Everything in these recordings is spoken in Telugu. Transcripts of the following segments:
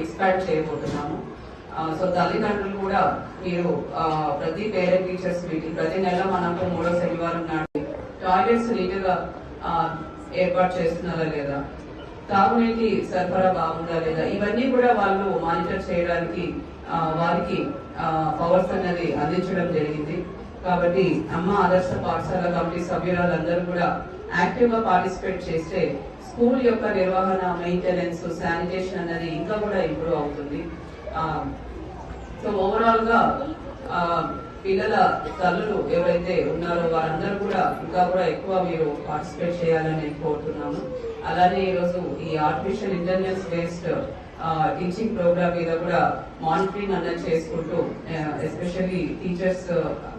ఎక్స్పాండ్ చేయబోతున్నాము. సో తల్లిదండ్రులు కూడా మీరు ప్రతి పేరెంట్ టీచర్స్ మీటింగ్ ప్రతి నెల మనకు మూడో శనివారం నాడు టాయిలెట్స్ నీట్గా ఏర్పాటు చేస్తున్నారా లేదా? తాగునీటి సరఫరా బాగుందా లేదా? ఇవన్నీ కూడా వాళ్ళు మానిటర్ చేయడానికి వారికి పవర్స్ అనేది అందించడం జరిగింది. కాబట్టి అమ్మ ఆదర్శ పాఠశాల కమిటీ సభ్యురాలందరూ కూడా యాక్టివ్గా పార్టిసిపేట్ చేస్తే స్కూల్ యొక్క నిర్వహణ మెయింటెనెన్స్ శానిటేషన్ అనేది ఇంకా కూడా ఇంప్రూవ్ అవుతుంది. సో ఓవరాల్గా పిల్లల తల్లులు ఎవరైతే ఉన్నారో వారందరూ కూడా ఇంకా కూడా ఎక్కువ మీరు పార్టిసిపేట్ చేయాలని కోరుతున్నాము. అలానే ఈరోజు ఈ artificial intelligence based teaching programme మీద కూడా మానిటరింగ్ అన్నది చేసుకుంటూ ఎస్పెషల్లీ టీచర్స్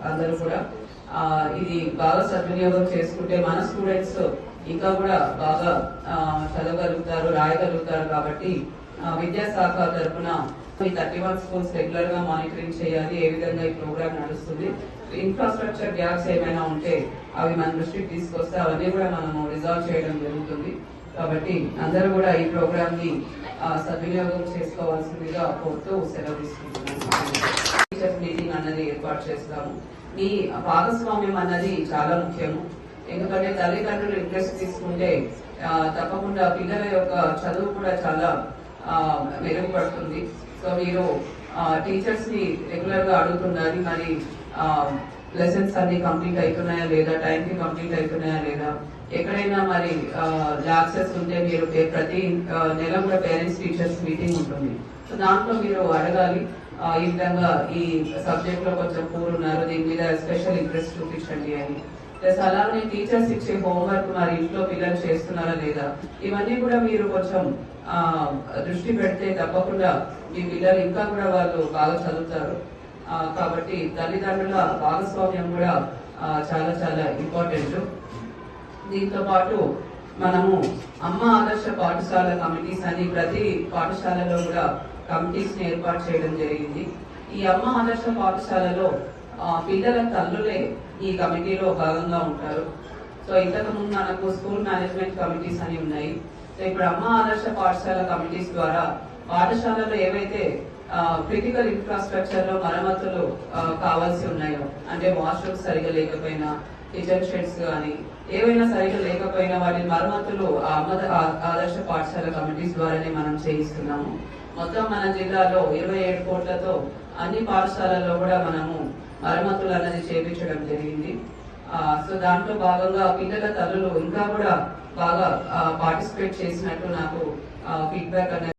అందరూ కూడా ఇది బాగా సద్వినియోగం చేసుకుంటే మన స్టూడెంట్స్ ఇంకా కూడా బాగా చదవగలుగుతారు రాయగలుగుతారు కాబట్టి విద్యాశాఖ తరఫున ఈ థర్టీ వన్ స్కూల్స్ రెగ్యులర్గా మానిటరింగ్ చేయాలి ఏ విధంగా ఈ ప్రోగ్రామ్ నడుస్తుంది ఇన్ఫ్రాస్ట్రక్చర్ గ్యాప్స్ ఏమైనా ఉంటే అవి మన దృష్టికి తీసుకొస్తే అవన్నీ కూడా మనము రిజాల్వ్ చేయడం జరుగుతుంది. కాబట్టి అందరూ కూడా ఈ ప్రోగ్రామ్ని సద్వినియోగం చేసుకోవాల్సిందిగా కోరుతూ సెలవు తీసుకుంటున్నాను. టీచర్స్ మీటింగ్ అన్నది ఏర్పాటు చేస్తాము. ఈ భాగస్వామ్యం అన్నది చాలా ముఖ్యము. ఎందుకంటే తల్లిదండ్రులు ఇంట్రెస్ట్ తీసుకుంటే తప్పకుండా పిల్లల యొక్క చదువు కూడా చాలా మెరుగుపడుతుంది సో మీరు టీచర్స్ని రెగ్యులర్గా అడుగుతున్నారు మరి లెసన్స్ అన్ని కంప్లీట్ అవుతున్నాయా లేదా టైం కి కంప్లీట్ అవుతున్నాయా లేదా? ఎక్కడైనా మరి లాక్సెస్ ఉంటే మీరు ప్రతి నెల కూడా పేరెంట్స్ టీచర్స్ మీటింగ్ ఉంటుంది. సో దాంట్లో మీరు అడగాలి ఈ విధంగా ఈ సబ్జెక్ట్లో కొంచెం పూర్ ఉన్నారు దీని మీద స్పెషల్ ఇంట్రెస్ట్ చూపించండి అని. ప్లస్ అలానే టీచర్స్ ఇచ్చే హోంవర్క్ మరి ఇంట్లో పిల్లలు చేస్తున్నారా లేదా? ఇవన్నీ కూడా మీరు కొంచెం దృష్టి పెడితే తప్పకుండా మీ పిల్లలు ఇంకా కూడా వాళ్ళు బాగా చదువుతారు. కాబట్టి తల్లిదండ్రుల భాగస్వామ్యం కూడా చాలా చాలా ఇంపార్టెంట్ దీంతో పాటు మనము అమ్మ ఆదర్శ పాఠశాల కమిటీస్ అని ప్రతి పాఠశాలలో కూడా కమిటీస్ని ఏర్పాటు చేయడం జరిగింది. ఈ అమ్మ ఆదర్శ పాఠశాలలో పిల్లల తల్లులే ఈ కమిటీలో భాగంగా ఉంటారు. సో ఇంతకు ముందు మనకు స్కూల్ మేనేజ్మెంట్ కమిటీస్ అని ఉన్నాయి. సో ఇప్పుడు అమ్మ ఆదర్శ పాఠశాల కమిటీస్ ద్వారా పాఠశాలలో ఏవైతే క్రిటికల్ ఇన్ఫ్రాస్ట్రక్చర్లో మరమ్మతులు కావాల్సి ఉన్నాయో అంటే వాష్రూమ్స్ సరిగా లేకపోయినా కిచెన్ షెడ్స్ కానీ ఏవైనా సరిగా లేకపోయినా వాటి మరమ్మతులు ఆ ఆదర్శ పాఠశాల కమిటీస్ ద్వారానే మనం చేయిస్తున్నాము. మొత్తం మన జిల్లాలో ఇరవై ఏడు కోట్లతో అన్ని పాఠశాలల్లో కూడా మనము మరమ్మతులు అన్నది చేపించడం జరిగింది. సో దాంట్లో భాగంగా పిల్లల తల్లులు ఇంకా కూడా బాగా పార్టిసిపేట్ చేసినట్టు నాకు ఫీడ్బ్యాక్ అనేది